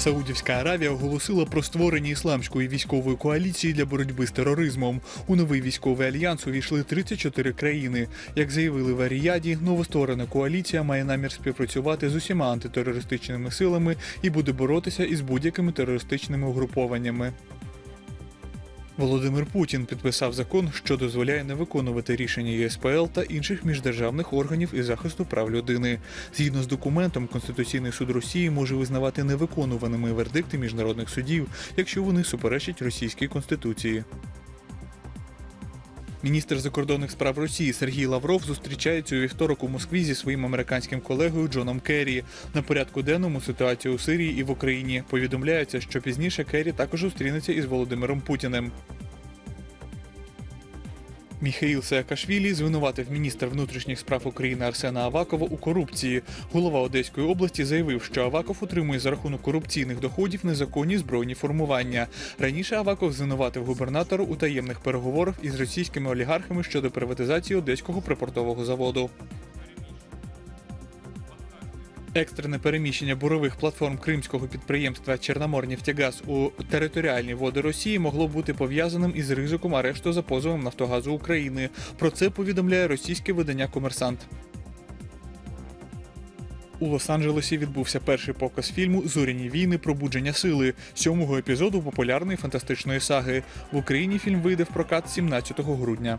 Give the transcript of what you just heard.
Саудівська Аравія оголосила про створення ісламської військової коаліції для боротьби з тероризмом. У новий військовий альянс увійшли 34 країни. Як заявили в Аріяді, новостворена коаліція має намір співпрацювати з усіма антитерористичними силами і буде боротися із будь-якими терористичними угрупованнями. Володимир Путін підписав закон, що дозволяє не виконувати рішення ЄСПЛ та інших міждержавних органів із захисту прав людини. Згідно з документом, Конституційний суд Росії може визнавати невиконуваними вердикти міжнародних судів, якщо вони суперечать російській конституції. Міністр закордонних справ Росії Сергій Лавров зустрічається у вівторок у Москві зі своїм американським колегою Джоном Керрі. На порядку денному ситуація у Сирії і в Україні. Повідомляється, що пізніше Керрі також зустрінеться із Володимиром Путіним. Міхаїл Саакашвілі звинуватив міністр внутрішніх справ України Арсена Авакова у корупції. Голова Одеської області заявив, що Аваков отримує за рахунок корупційних доходів незаконні збройні формування. Раніше Аваков звинуватив губернатора у таємних переговорах із російськими олігархами щодо приватизації одеського припортового заводу. Екстрене переміщення бурових платформ кримського підприємства Чорноморнефтегаз у територіальні води Росії могло бути пов'язаним із ризиком арешту за позовом Нафтогазу України. Про це повідомляє російське видання Комерсант. У Лос-Анджелесі відбувся перший показ фільму Зоряні війни. Пробудження сили сьомого епізоду популярної фантастичної саги. В Україні фільм вийде в прокат 17 грудня.